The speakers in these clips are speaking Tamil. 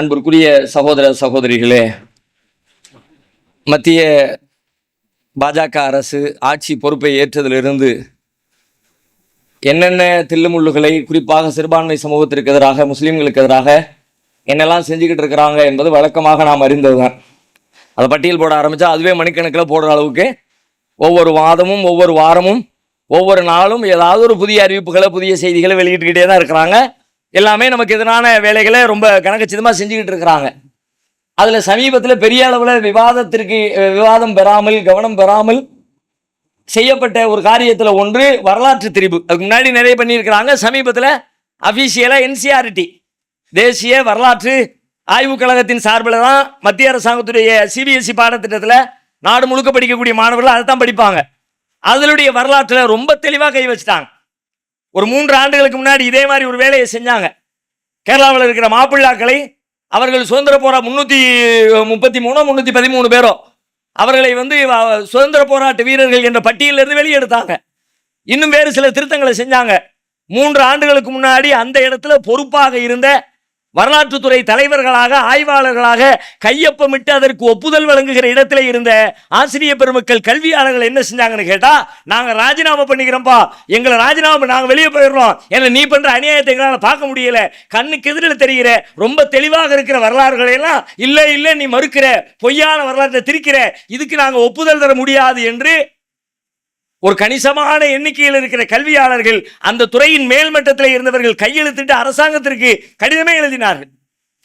அன்பிற்குரிய சகோதர சகோதரிகளே மத்திய பாஜக அரசு ஆட்சி பொறுப்பை ஏற்றதிலிருந்து என்னென்ன தில்லுமுள்ளுகளை குறிப்பாக சிறுபான்மை சமூகத்திற்கு எதிராக முஸ்லீம்களுக்கு எதிராக என்னெல்லாம் செஞ்சுக்கிட்டு இருக்கிறாங்க என்பது வழக்கமாக நாம் அறிந்ததுதான். அதை பட்டியல் போட ஆரம்பித்தா அதுவே மணிக்கணக்கில் போடுற அளவுக்கு ஒவ்வொரு மாதமும் ஒவ்வொரு வாரமும் ஒவ்வொரு நாளும் ஏதாவது ஒரு புதிய அறிவிப்புகளை புதிய செய்திகளை வெளியிட்டுக்கிட்டே தான் இருக்கிறாங்க. எல்லாமே நமக்கு எதிரான வேலைகளை ரொம்ப கணக்கச்சிதமாக செஞ்சுக்கிட்டு இருக்கிறாங்க. அதில் சமீபத்தில் பெரிய அளவில் விவாதத்திற்கு விவாதம் பெறாமல் கவனம் பெறாமல் செய்யப்பட்ட ஒரு காரியத்தில் ஒன்று வரலாற்று திரிபு. அதுக்கு முன்னாடி நிறைய பண்ணியிருக்கிறாங்க. சமீபத்தில் அஃபீஷியலாக என்சிஆர்டி தேசிய வரலாற்று ஆய்வுக் கழகத்தின் சார்பில் தான் மத்திய அரசாங்கத்துடைய சிபிஎஸ்சி பாடத்திட்டத்தில் நாடு முழுக்க படிக்கக்கூடிய மாணவர்கள் அதை தான் படிப்பாங்க. அதனுடைய வரலாற்றில் ரொம்ப தெளிவாக கை வச்சுட்டாங்க. ஒரு மூன்று ஆண்டுகளுக்கு முன்னாடி இதே மாதிரி ஒரு வேலையை செஞ்சாங்க. கேரளாவில் இருக்கிற மாப்பிள்ளாக்களை அவர்கள் சுதந்திர போரா முன்னூற்றி முப்பத்தி மூணோ முன்னூற்றி பதிமூணு பேரோ அவர்களை வந்து சுதந்திர போராட்ட வீரர்கள் என்ற பட்டியலிருந்து வெளியெடுத்தாங்க. இன்னும் வேறு சில திருத்தங்களை செஞ்சாங்க. மூன்று ஆண்டுகளுக்கு முன்னாடி அந்த இடத்துல பொறுப்பாக இருந்த வரலாற்றுத்துறை தலைவர்களாக ஆய்வாளர்களாக கையொப்பமிட்டு அதற்கு ஒப்புதல் வழங்குகிற இடத்துல இருந்த ஆசிரிய பெருமக்கள் கல்வியாளர்கள் என்ன செஞ்சாங்கன்னு கேட்டால் நாங்கள் ராஜினாமா பண்ணிக்கிறோம்ப்பா. எங்களை ராஜினாமா நாங்கள் வெளியே போயிடுறோம். ஏன்னா நீ பண்ணுற அநியாயத்தை எங்களால் பார்க்க முடியல. கண்ணுக்கு எதிரில் தெரிகிற ரொம்ப தெளிவாக இருக்கிற வரலாறுகளையெல்லாம் இல்லை இல்லை நீ மறுக்கிற. பொய்யான வரலாற்றை திரிக்கிற. இதுக்கு நாங்கள் ஒப்புதல் தர முடியாது என்று ஒரு கணிசமான எண்ணிக்கையில் இருக்கிற கல்வியாளர்கள் அந்த துறையின் மேல்மட்டத்தில் இருந்தவர்கள் கையெழுத்திட்டு அரசாங்கத்திற்கு கடிதமே எழுதினார்கள்.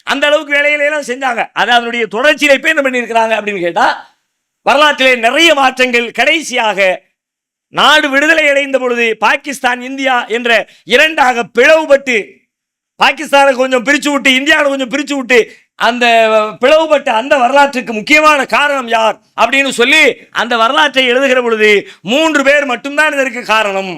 அந்த அளவுக்கு வேலைகளை எல்லாம் செஞ்சாங்க. அது அதனுடைய தொடர்ச்சியில இப்போ என்ன பண்ணியிருக்கிறாங்க அப்படின்னு கேட்டால் வரலாற்றிலே நிறைய மாற்றங்கள் கடைசியாக நாடு விடுதலை அடைந்த பொழுது பாகிஸ்தான் இந்தியா என்ற இரண்டாக பிளவுபட்டு பாகிஸ்தானை கொஞ்சம் பிரித்து விட்டு இந்தியாவை கொஞ்சம் பிரித்து விட்டு அந்த பிளவுபட்ட அந்த வரலாற்றுக்கு முக்கியமான காரணம் யார் அப்படின்னு சொல்லி அந்த வரலாற்றை எழுதுகிற பொழுது மூன்று பேர் மட்டும்தான் இதற்கு காரணம்.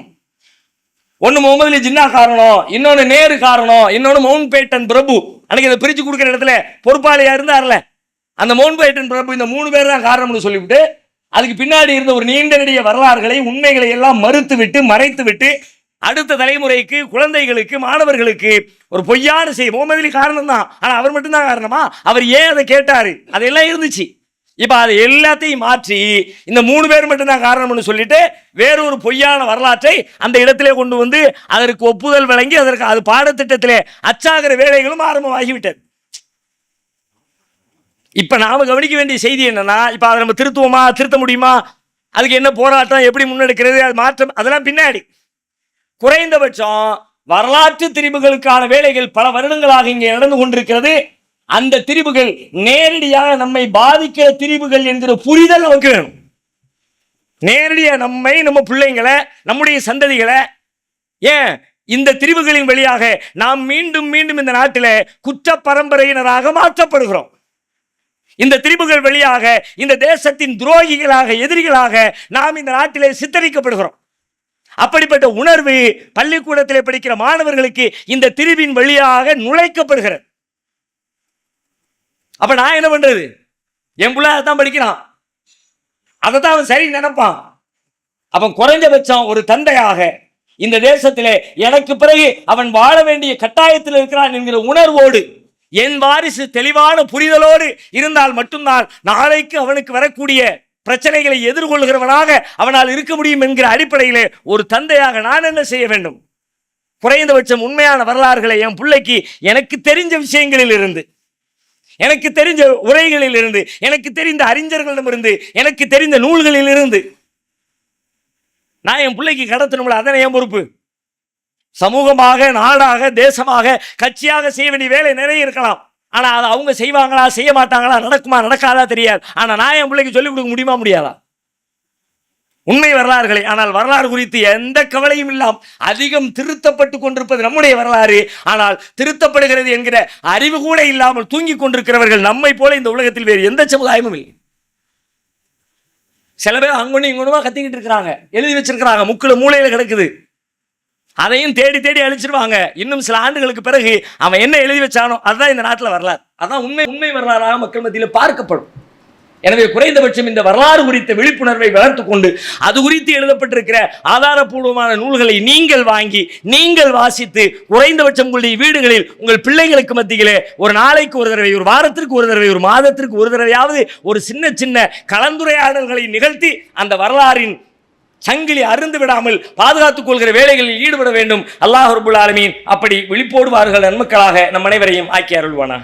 ஒன்று முகமது அலி ஜின்னா காரணம் இன்னொன்று நேரு காரணம் இன்னொன்று மவுண்ட் பேட்டன் பிரபு. அன்னைக்கு இதை பிரித்து கொடுக்குற இடத்துல பொறுப்பாளியாக இருந்தார்ல? அந்த மவுண்ட் பேட்டன் பிரபு இந்த மூணு பேர் தான் காரணம்னு சொல்லிவிட்டு அதுக்கு பின்னாடி இருந்த ஒரு நீண்ட நெடிய வரலாறுகளை உண்மைகளை எல்லாம் மறுத்து விட்டு மறைத்து விட்டு அடுத்த தலைமுறைக்கு குழந்தைகளுக்கு மாணவர்களுக்கு ஒரு பொய்யான செய்தி. முகமது அலி காரணம் தான் ஆனால் அவர் மட்டும்தான் காரணமா? அவர் ஏன் அதை கேட்டார்? அதெல்லாம் இருந்துச்சு. இப்போ அதை எல்லாத்தையும் மாற்றி இந்த மூணு பேர் மட்டும்தான் காரணம்னு சொல்லிட்டு வேறொரு பொய்யான வரலாற்றை அந்த இடத்திலே கொண்டு வந்து அதற்கு ஒப்புதல் வழங்கி அதற்கு அது பாடத்திட்டத்திலே அச்சாகிற வேலைகளும் ஆரம்பமாகிவிட்டது. இப்போ நாம் கவனிக்க வேண்டிய செய்தி என்னன்னா இப்போ அதை நம்ம திருத்துவோமா திருத்த முடியுமா? அதுக்கு என்ன போராட்டம் எப்படி முன்னெடுக்கிறது அது மாற்றம் அதெல்லாம் பின்னாடி. குறைந்தபட்சம் வரலாற்று திரிவுகளுக்கான வேலைகள் பல வருடங்களாக இங்கே நடந்து கொண்டிருக்கிறது. அந்த திரிவுகள் நேரடியாக நம்மை பாதிக்கிற திரிவுகள் என்கிற புரிதல் நமக்கு வேணும். நேரடியாக நம்மை நம்ம பிள்ளைங்களை நம்முடைய சந்ததிகளை ஏன்? இந்த திரிவுகளின் வழியாக நாம் மீண்டும் மீண்டும் இந்த நாட்டில் குற்ற பரம்பரையினராக மாற்றப்படுகிறோம். இந்த திரிவுகள் வழியாக இந்த தேசத்தின் துரோகிகளாக எதிரிகளாக நாம் இந்த நாட்டிலே சித்தரிக்கப்படுகிறோம். அப்படிப்பட்ட உணர்வு பள்ளிக்கூடத்தில் படிக்கிற மாணவர்களுக்கு இந்த திருவின் வழியாக நுழைக்கப்படுகிறது. அப்ப நான் என்ன பண்றது? என் பிள்ளை அதான் படிக்கிறான். அதை தான் அவன் சரி நினைப்பான். அவன் குறைஞ்சபட்சம் ஒரு தந்தையாக இந்த தேசத்திலே எனக்கு பிறகு அவன் வாழ வேண்டிய கட்டாயத்தில் இருக்கிறான் என்கிற உணர்வோடு என் வாரிசு தெளிவான புரிதலோடு இருந்தால் மட்டும்தான் நாளைக்கு அவனுக்கு வரக்கூடிய பிரச்சனைகளை எதிர்கொள்கிறவனாக அவனால் இருக்க முடியும் என்கிற அடிப்படையிலே ஒரு தந்தையாக நான் என்ன செய்ய வேண்டும்? குறைந்தபட்சம் உண்மையான வரலாறுகளை என் பிள்ளைக்கு எனக்கு தெரிஞ்ச விஷயங்களில் இருந்து எனக்கு தெரிஞ்ச உரைகளில் இருந்து எனக்கு தெரிந்த அறிஞர்களிடமிருந்து எனக்கு தெரிந்த நூல்களில் இருந்து நான் என் பிள்ளைக்கு கடத்தணும்ல? அதனை என் பொறுப்பு? சமூகமாக நாடாக தேசமாக கட்சியாக செய்ய வேண்டிய வேலை நிறைய இருக்கலாம். ஆனால் அதை அவங்க செய்வாங்களா செய்ய மாட்டாங்களா நடக்குமா நடக்காதா தெரியாது. ஆனால் நான் என் பிள்ளைக்கு சொல்லிக் கொடுக்க முடியுமா முடியாதா? உண்மை வரலாறுகளை ஆனால் வரலாறு குறித்து எந்த கவலையும் இல்லாம் அதிகம் திருத்தப்பட்டு கொண்டிருப்பது நம்முடைய வரலாறு. ஆனால் திருத்தப்படுகிறது என்கிற அறிவு கூட இல்லாமல் தூங்கிக் கொண்டிருக்கிறவர்கள் நம்மை போல இந்த உலகத்தில் வேறு எந்த சமுதாயமும் இல்லை. சில பேர் அங்கொன்னு இங்கொன்னுமா கத்திக்கிட்டு இருக்கிறாங்க. எழுதி வச்சிருக்கிறாங்க. முக்கில் மூலையில் கிடக்குது. அதையும் தேடி தேடி அழிச்சிருவாங்க. இன்னும் சில ஆண்டுகளுக்கு பிறகு அவன் என்ன எழுதி வச்சானோ அதுதான் இந்த நாட்டில் வரலாறு. அதான் உண்மை உண்மை வரலாறாக மக்கள் மத்தியில் பார்க்கப்படும். எனவே குறைந்தபட்சம் இந்த வரலாறு குறித்த விழிப்புணர்வை வளர்த்து கொண்டு அது குறித்து எழுதப்பட்டிருக்கிற ஆதாரப்பூர்வமான நூல்களை நீங்கள் வாங்கி நீங்கள் வாசித்து குறைந்தபட்சம் உங்களுடைய வீடுகளில் உங்கள் பிள்ளைகளுக்கு மத்தியிலே ஒரு நாளைக்கு ஒரு தடவை ஒரு வாரத்திற்கு ஒரு தடவை ஒரு மாதத்திற்கு ஒரு தடவையாவது ஒரு சின்ன சின்ன கலந்துரையாடல்களை நிகழ்த்தி அந்த வரலாறின் சங்கிலி அருந்து விடாமல் பாதுகாத்துக் கொள்கிற வேலைகளில் ஈடுபட வேண்டும். அல்லாஹ் ரபுல் ஆலமீன் அப்படி விழிப்போடுவார்கள் நன்மக்களாக நம் அனைவரையும் ஆக்கி அருள்வானா